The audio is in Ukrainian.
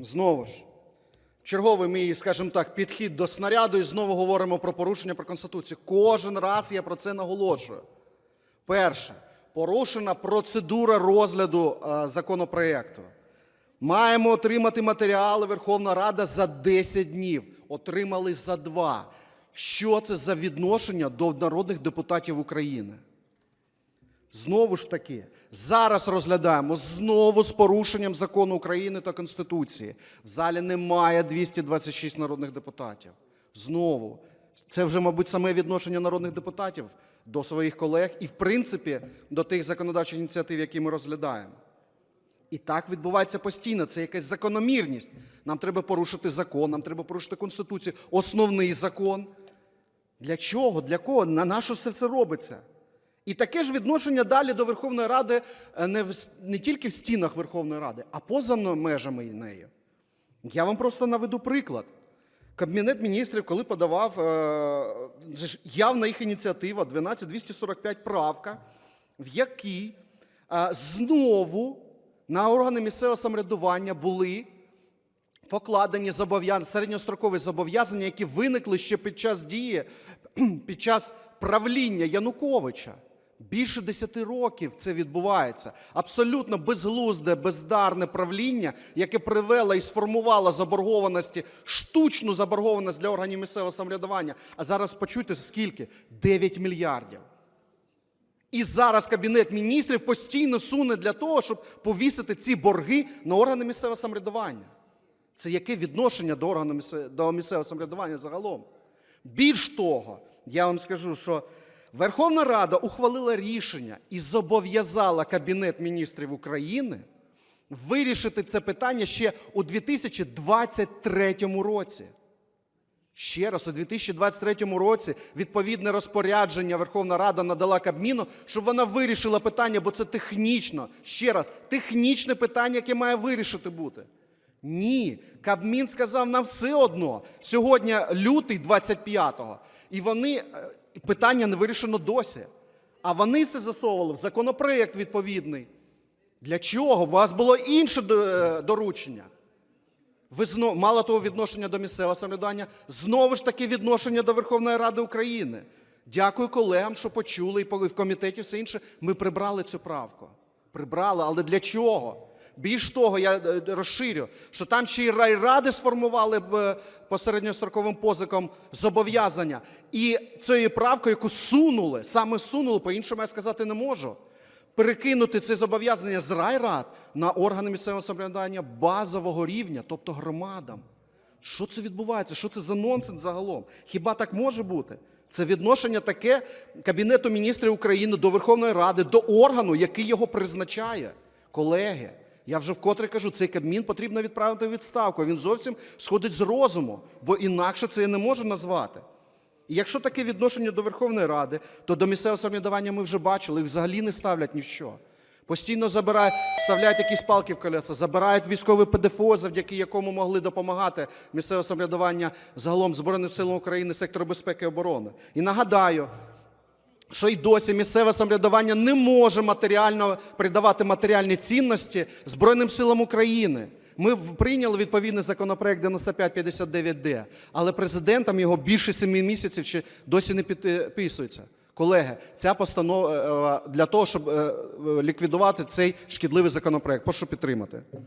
Знову ж, черговий мій, скажімо так, підхід до снаряду, і знову говоримо про порушення про Конституцію. Кожен раз я про це наголошую. Перше, порушена процедура розгляду е, законопроекту. Маємо отримати матеріали Верховна Рада за 10 днів. Отримали за 2. Що це за відношення до народних депутатів України? Знову ж таки, зараз розглядаємо знову з порушенням закону України та Конституції. В залі немає 226 народних депутатів. Знову. Це вже, мабуть, саме відношення народних депутатів до своїх колег і, в принципі, до тих законодавчих ініціатив, які ми розглядаємо. І так відбувається постійно. Це якась закономірність. Нам треба порушити закон, нам треба порушити Конституцію, основний закон. Для чого? Для кого? На що це все робиться? І таке ж відношення далі до Верховної Ради е, не, в, не тільки в стінах Верховної Ради, а поза межами неї. Я вам просто наведу приклад. Кабінет міністрів, коли подавав е, явна їх ініціатива 12245 правка, в якій е, знову на органи місцевого самоврядування були покладені зобов'язання, середньострокові зобов'язання, які виникли ще під час дії, під час правління Януковича. Більше 10 років це відбувається. Абсолютно безглузде, бездарне правління, яке привело і сформувало заборгованості, штучну заборгованість для органів місцевого самоврядування. А зараз почуйте скільки? 9 мільярдів. І зараз Кабінет міністрів постійно суне для того, щоб повісити ці борги на органи місцевого самоврядування. Це яке відношення до органу місцевого самоврядування загалом? Більш того, я вам скажу, що Верховна Рада ухвалила рішення і зобов'язала Кабінет міністрів України вирішити це питання ще у 2023 році. Ще раз, у 2023 році відповідне розпорядження Верховна Рада надала Кабміну, щоб вона вирішила питання, бо це технічно. Ще раз, технічне питання, яке має вирішити бути. Ні, Кабмін сказав нам все одно. Сьогодні лютий 25-го, і вони питання не вирішено досі. А вони це засовували в законопроект відповідний. Для чого? У вас було інше е, доручення. Ви знов мало того відношення до місцевого самоврядування, знову ж таки відношення до Верховної Ради України. Дякую колегам, що почули і по- і в комітеті все інше. Ми прибрали цю правку. Прибрали, але для чого? Більш того, я е, розширю, що там ще й райради сформували б е, по середньостроковим позикам зобов'язання. І цією правкою, яку сунули, саме сунули, по-іншому я сказати не можу перекинути це зобов'язання з райрад на органи місцевого самоврядування базового рівня, тобто громадам. Що це відбувається? Що це за нонсенс загалом? Хіба так може бути? Це відношення таке Кабінету міністрів України до Верховної Ради, до органу, який його призначає. Колеги, я вже вкотре кажу, цей Кабмін потрібно відправити у відставку. Він зовсім сходить з розуму, бо інакше це я не можу назвати. І якщо таке відношення до Верховної Ради, то до місцевого самоврядування ми вже бачили, їх взагалі не ставлять ні в що. Постійно забирають, вставляють якісь палки в колеса, забирають військове ПДФО, завдяки якому могли допомагати місцеве самоврядування загалом Збройним силам України, сектору безпеки і оборони. І нагадаю, що й досі місцеве самоврядування не може матеріально придавати матеріальні цінності Збройним силам України. Ми прийняли відповідний законопроект 9559Д, але президентом його більше семи місяців ще досі не підписується. Колеги, ця постанова е, для того, щоб е, е, ліквідувати цей шкідливий законопроект. Прошу підтримати.